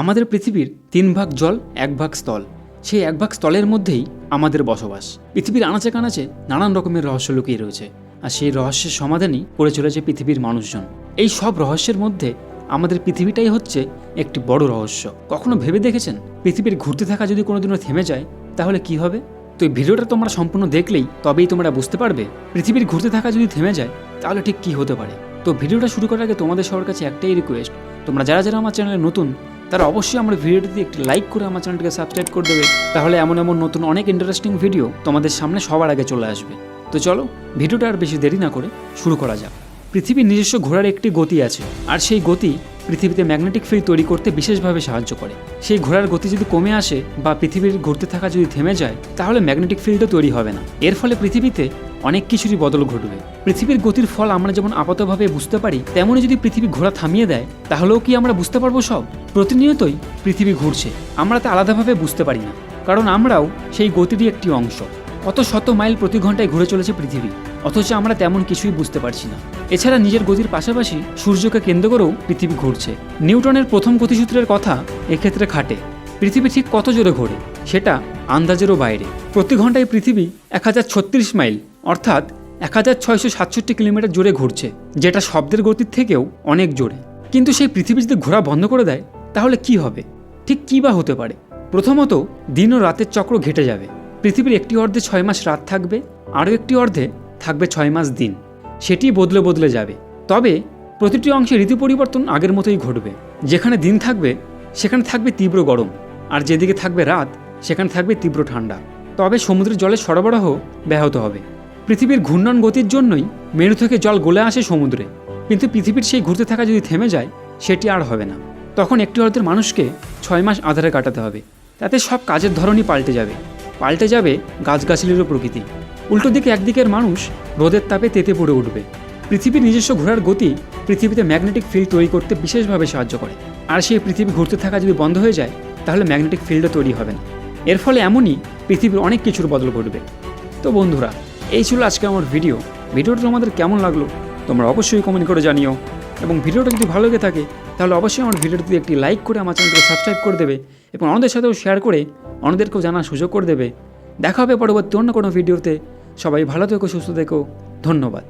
আমাদের পৃথিবীর তিন ভাগ জল, এক ভাগ স্থল। সেই এক ভাগ স্থলের মধ্যেই আমাদের বসবাস। পৃথিবীর আনাচে কানাচে নানান রকমের রহস্য লুকিয়ে রয়েছে। আর সেই রহস্যের সমাধানই করে চলেছে পৃথিবীর মানুষজন। এই সব রহস্যের মধ্যে আমাদের পৃথিবীটাই হচ্ছে একটি বড় রহস্য। কখনো ভেবে দেখেছেন? পৃথিবীর ঘুরতে থাকা যদি কোনোদিনও থেমে যায়, তাহলে কি হবে? তো এই ভিডিওটা তোমরা সম্পূর্ণ দেখলেই তবেই তোমরা বুঝতে পারবে, পৃথিবীর ঘুরতে থাকা যদি থেমে যায়, তাহলে ঠিক কি হতে পারে? তো ভিডিওটা শুরু করার আগে তোমাদের সবার কাছে একটাই রিকোয়েস্ট তোমরা যারা যারা আমার চ্যানেলে নতুন তারা অবশ্যই আমার ভিডিওটিতে একটি লাইক করে আমার চ্যানেলটিকে সাবস্ক্রাইব করে দেবে। তাহলে এমন এমন নতুন অনেক ইন্টারেস্টিং ভিডিও তোমাদের সামনে সবার আগে চলে আসবে। তো চলো, ভিডিওটা আর বেশি দেরি না করে শুরু করা যাক। পৃথিবীর নিজস্ব ঘোরার একটি গতি আছে, আর সেই গতি পৃথিবীতে ম্যাগনেটিক ফিল্ড তৈরি করতে বিশেষভাবে সাহায্য করে। সেই ঘোরার গতি যদি কমে আসে বা পৃথিবীর ঘুরতে থাকা যদি থেমে যায়, তাহলে ম্যাগনেটিক ফিল্ডও তৈরি হবে না। এর ফলে পৃথিবীতে অনেক কিছুরই বদল ঘটবে। পৃথিবীর গতির ফল আমরা যেমন আপাতভাবে বুঝতে পারি তেমনই যদি পৃথিবী ঘোরা থামিয়ে দেয়, তাহলেও কি আমরা বুঝতে পারব সব? প্রতিনিয়তই পৃথিবী ঘুরছে। আমরা তা আলাদাভাবে বুঝতে পারি না, কারণ আমরাও সেই গতিরই একটি অংশ। কত শত মাইল প্রতি ঘন্টায় ঘুরে চলেছে পৃথিবী, অথচ আমরা তেমন কিছুই বুঝতে পারছি না। এছাড়া নিজের গতির পাশাপাশি সূর্যকে কেন্দ্র করেও পৃথিবী ঘুরছে। নিউটনের প্রথম গতিসূত্রের কথা এক্ষেত্রে খাটে। পৃথিবী ঠিক কত জোরে ঘোরে, সেটা আন্দাজেরও বাইরে। প্রতি ঘন্টায় পৃথিবী এক হাজার ছত্রিশ মাইল, অর্থাৎ এক হাজার ছয়শো সাতষট্টি কিলোমিটার জোরে ঘুরছে, যেটা শব্দের গতির থেকেও অনেক জোরে। কিন্তু সেই পৃথিবী যদি ঘোরা বন্ধ করে দেয়, তাহলে কি হবে? ঠিক কী বা হতে পারে? প্রথমত, দিন ও রাতের চক্র ঘেটে যাবে। পৃথিবীর একটি অর্ধে ছয় মাস রাত থাকবে, আরও একটি অর্ধে থাকবে ছয় মাস দিন। সেটি বদলে বদলে যাবে। তবে, প্রতিটি অংশে ঋতু পরিবর্তন আগের মতোই ঘটবে। যেখানে দিন থাকবে, সেখানে থাকবে তীব্র গরম। আর যেদিকে থাকবে রাত, সেখানে থাকবে তীব্র ঠান্ডা। তবে সমুদ্রের জলের সরবরাহ ব্যাহত হবে। পৃথিবীর ঘূর্ণন গতির জন্যই মেরু থেকে জল গলে আসে সমুদ্রে। কিন্তু পৃথিবীর সেই ঘুরতে থাকা যদি থেমে যায়, সেটি আর হবে না। তখন একটি অর্ধের মানুষকে ছয় মাস আধারে কাটাতে হবে। তাতে সব কাজের ধরনই পাল্টে যাবে। পাল্টে যাবে গাছগাছালিরও প্রকৃতি। উল্টো দিকে একদিকের মানুষ রোদের তাপে তেতে পড়ে উঠবে। পৃথিবীর নিজস্ব ঘোরার গতি পৃথিবীতে ম্যাগনেটিক ফিল্ড তৈরি করতে বিশেষভাবে সাহায্য করে। আর সেই পৃথিবী ঘুরতে থাকা যদি বন্ধ হয়ে যায়, তাহলে ম্যাগনেটিক ফিল্ডও তৈরি হবে না। এর ফলে এমনই পৃথিবীর অনেক কিছুর বদল ঘটবে। তো বন্ধুরা এই ছিল আজকে আমার ভিডিও ভিডিওটা তোমাদের কেমন লাগল, তোমরা অবশ্যই কমেন্ট করে জানিও। এবং ভিডিওটা যদি ভালো লেগে থাকে, তাহলে অবশ্যই আমার ভিডিওটিতে একটি লাইক করে আমার চ্যানেলকে সাবস্ক্রাইব করে দেবে এবং অন্যদের সাথেও শেয়ার করে অন্যদেরকেও জানার সুযোগ করে দেবে। দেখা হবে পরবর্তী অন্য কোনো ভিডিওতে সবাই ভালো থেকো, সুস্থ থেকো। ধন্যবাদ।